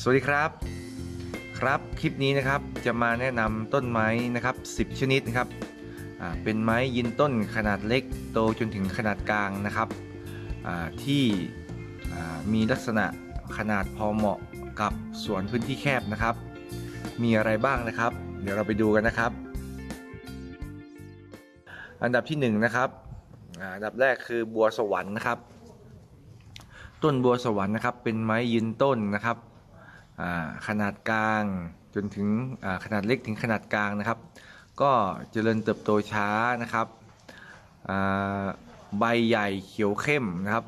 สวัสดีครับ ครับคลิปนี้นะครับจะมาแนะนำต้นไม้นะครับ 10 ชนิดนะครับเป็นไม้ยืนต้นขนาดเล็กโตจนถึงขนาดกลางนะครับที่มีลักษณะขนาดพอเหมาะกับสวนพื้นที่แคบนะครับ มีอะไรบ้างนะครับ เดี๋ยวเราไปดูกันนะครับ อันดับที่หนึ่งนะครับอันดับแรกคือบัวสวรรค์นะครับ ต้นบัวสวรรค์นะครับ เป็นไม้ยืนต้นนะครับ ขนาดกลางจนถึงขนาดเล็กถึงขนาดกลางนะครับ ก็เจริญเติบโตช้านะครับใบใหญ่เขียวเข้มนะครับ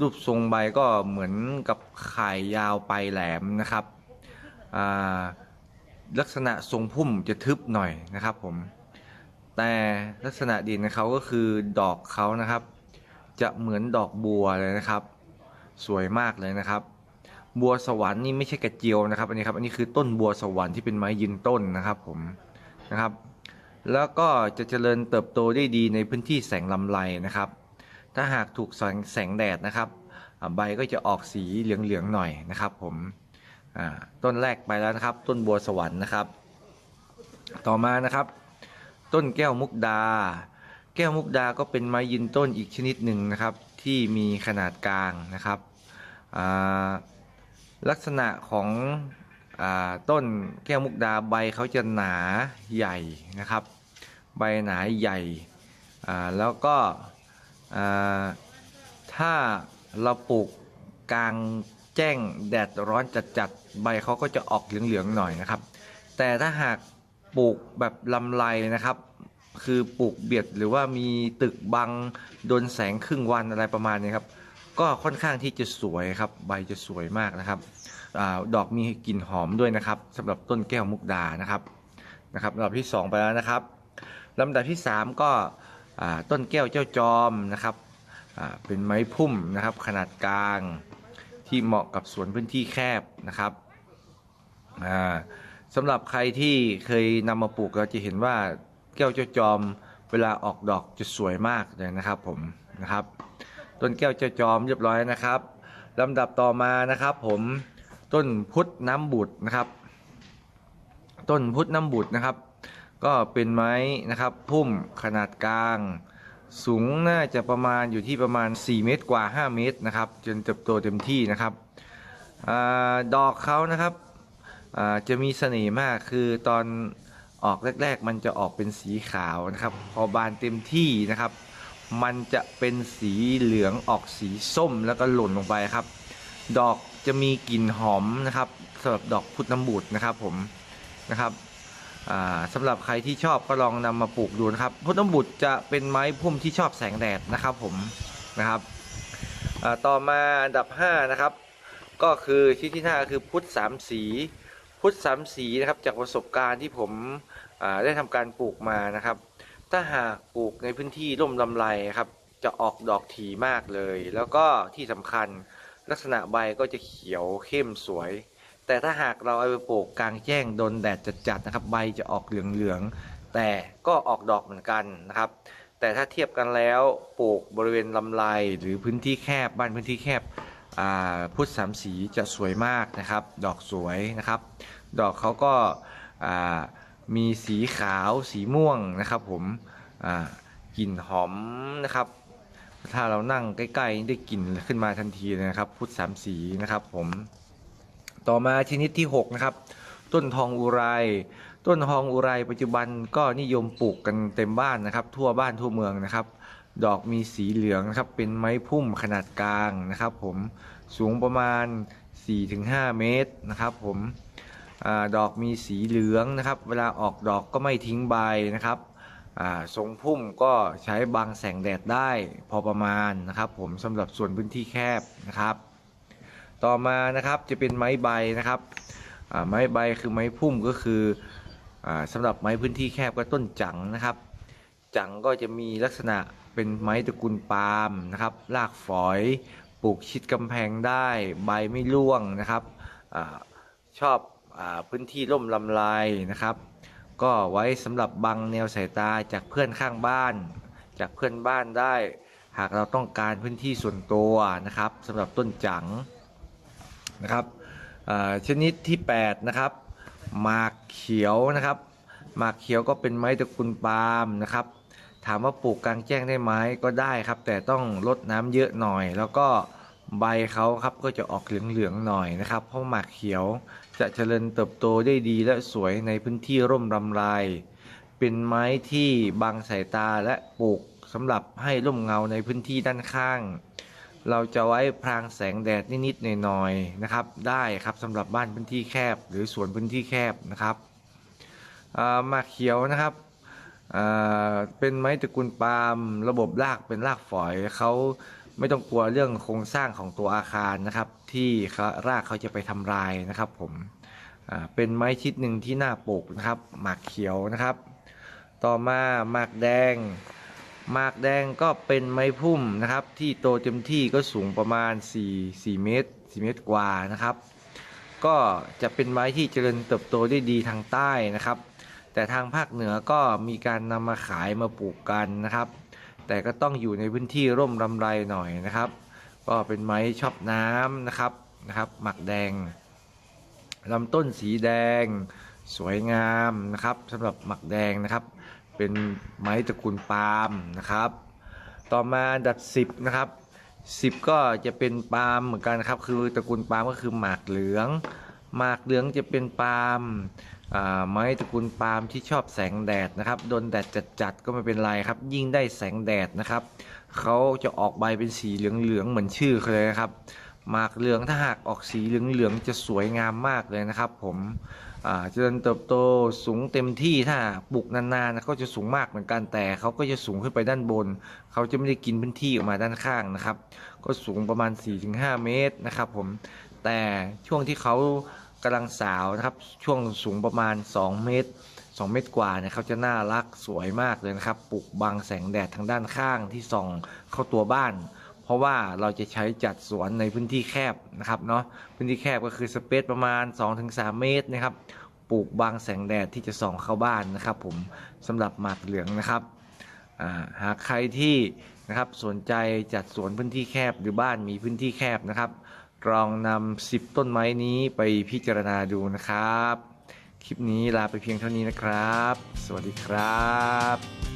รูปทรงใบก็เหมือนกับไข่ยาวปลายแหลมนะครับลักษณะทรงพุ่มจะทึบหน่อยนะครับผมแต่ลักษณะเด่นของเขาก็คือดอกเขานะครับ จะเหมือนดอกบัวเลยนะครับ สวยมากเลยนะครับ บัวสวรรค์นี่ไม่ใช่กระเจียวนะครับอันนี้ครับอันนี้คือต้นบัวสวรรค์ที่เป็นไม้ยืนต้นนะครับผมนะครับ แล้วก็จะเจริญเติบโตได้ดีในพื้นที่แสงลำไรนะครับ ถ้าหากถูกแสงแสงแดดนะครับใบก็จะออกสีเหลืองๆหน่อยนะครับผมต้นแรกไปแล้วนะครับ ต้นบัวสวรรค์นะครับ ต่อมานะครับ ต้นแก้วมุกดา แก้วมุกดาก็เป็นไม้ยืนต้นอีกชนิดหนึ่งนะครับ ที่มีขนาดกลางนะครับอ่า ลักษณะของอต้นแก้วมุกดาใบเขาจะหนาใหญ่นะครับ ใบหนาใหญ่แล้วก็ถ้าเราปลูกกลางแจ้งแดดร้อนจัดๆใบเขาก็จะออกเหลืองๆหน่อยนะครับ แต่ถ้าหากปลูกแบบลำไรนะครับ คือปลูกเบียดหรือว่ามีตึกบังโดนแสงครึ่งวันอะไรประมาณนี้ครับ ก็ค่อนข้างที่จะสวยครับใบจะสวยมากนะครับอดอกมีกลิ่นหอมด้วยนะครับสำหรับต้นแก้วมุกดานะครับนะครับลำดับที่ 2 ไปแล้วนะครับลำดับที่ 3 ก็ต้นแก้วเจ้าจอมนะครับเป็นไม้พุ่มนะครับ ขนาดกลางที่เหมาะกับสวนพื้นที่แคบนะครับอ่าสำหรับใครที่เคยนำมาปลูกเราจะเห็นว่าแก้วเจ้าจอมเวลาออกดอกจะสวยมากเลยนะครับผมนะครับ ต้นแก้วเจ้าจอมเรียบร้อยนะครับลำดับต่อมานะครับผมต้นพุทธน้ำบุตรนะครับ ต้นพุทธน้ำบุตรนะครับ ก็เป็นไม้นะครับพุ่มขนาดกลาง สูงน่าจะประมาณอยู่ที่ประมาณ 4 เมตรกว่า 5 เมตรนะครับ จนเติบโตเต็มที่นะครับอดอกเขานะครับจะมีเสน่ห์มากคือตอนออกแรก ๆ มันจะออกเป็นสีขาวนะครับ พอบานเต็มที่นะครับ มันจะเป็นสีเหลืองออกสีส้มแล้วก็หล่นลงไปครับ ดอกจะมีกลิ่นหอมนะครับสำหรับดอกพุทธน้ำบุตรนะครับผมนะครับสำหรับใครที่ชอบก็ลองนำมาปลูกดูนะครับ พุทธน้ำบุตรจะเป็นไม้พุ่มที่ชอบแสงแดดนะครับผมนะครับต่อมาอันดับ5นะครับก็คือที่ที่ห้าคือพุทธสามสีพุทธสามสีนะครับจากประสบการณ์ที่ผมได้ทำการปลูกมานะครับ ถ้าหากปลูกในพื้นที่ร่มลำไรครับ จะออกดอกถี่มากเลย แล้วก็ที่สำคัญลักษณะใบก็จะเขียวเข้มสวย แต่ถ้าหากเราเอาไปปลูกกลางแจ้งโดนแดดจัดๆนะครับ ใบจะออกเหลืองๆแต่ก็ออกดอกเหมือนกันนะครับ แต่ถ้าเทียบกันแล้วปลูกบริเวณลำไรหรือพื้นที่แคบบ้านพื้นที่แคบพุทธสามสีจะสวยมากนะครับ ดอกสวยนะครับ ดอกเขาก็อ่า มีสีขาวสีม่วงนะครับ ผมอ่ากลิ่นหอมนะครับ ถ้าเรานั่งใกล้ๆได้กลิ่นขึ้นมาทันทีเลยนะครับ พุทธสามสีนะครับผมต่อมาชนิดที่ 6 นะครับ ต้นทองอุไร ต้นทองอุไรปัจจุบันก็นิยมปลูกกันเต็มบ้านนะครับ ทั่วบ้านทั่วเมืองนะครับ ดอกมีสีเหลืองนะครับ เป็นไม้พุ่มขนาดกลางนะครับ ผมสูงประมาณ 4-5 เมตรนะครับ ผม อดอกมีสีเหลืองนะครับ เวลาออกดอกก็ไม่ทิ้งใบนะครับทรงพุ่มก็ใช้บังแสงแดดได้พอประมาณนะครับ ผมสำหรับส่วนพื้นที่แคบนะครับ ต่อมานะครับจะเป็นไม้ใบนะครับไม้ใบคือไม้พุ่มก็คืออสำหรับไม้พื้นที่แคบก็ต้นจังนะครับ จังก็จะมีลักษณะเป็นไม้ตระกูลปาล์มนะครับรากฝอยปลูกชิดกำแพงได้ใบไม่ร่วงนะครับอชอบ พื้นที่ร่มลำไรนะครับ ก็ไว้สำหรับบังแนวสายตาจากเพื่อนข้างบ้าน จากเพื่อนบ้านได้ หากเราต้องการพื้นที่ส่วนตัวนะครับสำหรับต้นจังนะครับชนิดที่8นะครับหมากเขียวนะครับหมากเขียวก็เป็นไม้ตระกูลปาล์มนะครับ ถามว่าปลูกกลางแจ้งได้ไหมก็ได้ครับ แต่ต้องรดน้ำเยอะหน่อย แล้วก็ ใบเขาครับก็จะออกเหลืองๆหน่อยนะครับ เพราะหมากเขียวจะเจริญเติบโตได้ดีและสวยในพื้นที่ร่มรำไรเป็นไม้ที่บังสายตาและปลูกสำหรับให้ร่มเงาในพื้นที่ด้านข้าง เราจะไว้พรางแสงแดดนิดๆหน่อยๆนะครับ ได้ครับสำหรับบ้านพื้นที่แคบ หรือสวนพื้นที่แคบนะครับหมากเขียวนะครับเป็นไม้ตระกูลปาล์มระบบรากเป็นรากฝอยเขา ไม่ต้องกลัวเรื่องโครงสร้างของตัวอาคารนะครับ ที่รากเขาจะไปทำลายนะครับ ผมเป็นไม้ชิดหนึ่งที่น่าปลูกนะครับ หมากเขียวนะครับ ต่อมาหมากแดงหมากแดงก็เป็นไม้พุ่มนะครับ ที่โตเต็มที่ก็สูงประมาณ 4 4 เมตร 4 เมตรกว่านะครับ ก็จะเป็นไม้ที่เจริญเติบโตได้ดีทางใต้นะครับ แต่ทางภาคเหนือก็มีการนำมาขายมาปลูกกันนะครับ แต่ก็ต้องอยู่ในพื้นที่ร่มรำไรหน่อยนะครับ ก็เป็นไม้ชอบน้ำนะครับนะครับ หมักแดงลำต้นสีแดง สวยงามนะครับสำหรับหมักแดงนะครับ เป็นไม้ตระกูลปาล์มนะครับ ต่อมาอันดับ10นะครับ10 ก็จะเป็นปาล์มเหมือนกันครับ คือตระกูลปาล์มก็คือหมากเหลือง หมากเหลืองจะเป็นปาล์มไม้ตระกูลปาล์มที่ชอบแสงแดดนะครับโดนแดดจัดๆก็ไม่เป็นไรครับ ยิ่งได้แสงแดดนะครับเขาจะออกใบเป็นสีเหลืองๆเหมือนชื่อเขาเลยนะครับหมากเหลืองถ้าหากออกสีเหลืองๆจะสวยงามมากเลยนะครับ ผมเจริญเติบโตสูงเต็มที่ถ้าปลูกนานๆนะก็จะสูงมากเหมือนกันแต่เขาก็จะสูงขึ้นไปด้านบน เขาจะไม่ได้กินพื้นที่ออกมาด้านข้างนะครับ ก็สูงประมาณ 4-5 เมตรนะครับ ผมแต่ช่วงที่เขา กำลังสาวนะครับ ช่วงสูงประมาณ 2 เมตร 2 เมตรกว่าเนี่ยเขาจะน่ารักสวยมากเลยนะครับปลูกบังแสงแดดทางด้านข้างที่ส่องเข้าตัวบ้าน เพราะว่าเราจะใช้จัดสวนในพื้นที่แคบนะครับเนาะพื้นที่แคบก็คือสเปซประมาณ 2-3 เมตรนะครับปลูกบังแสงแดดที่จะส่องเข้าบ้านนะครับ ผมสำหรับหมากเหลืองนะครับหากใครที่นะครับสนใจจัดสวนพื้นที่แคบหรือบ้านมีพื้นที่แคบนะครับ ลองนำสิบต้นไม้นี้ไปพิจารณาดูนะครับ คลิปนี้ลาไปเพียงเท่านี้นะครับ สวัสดีครับ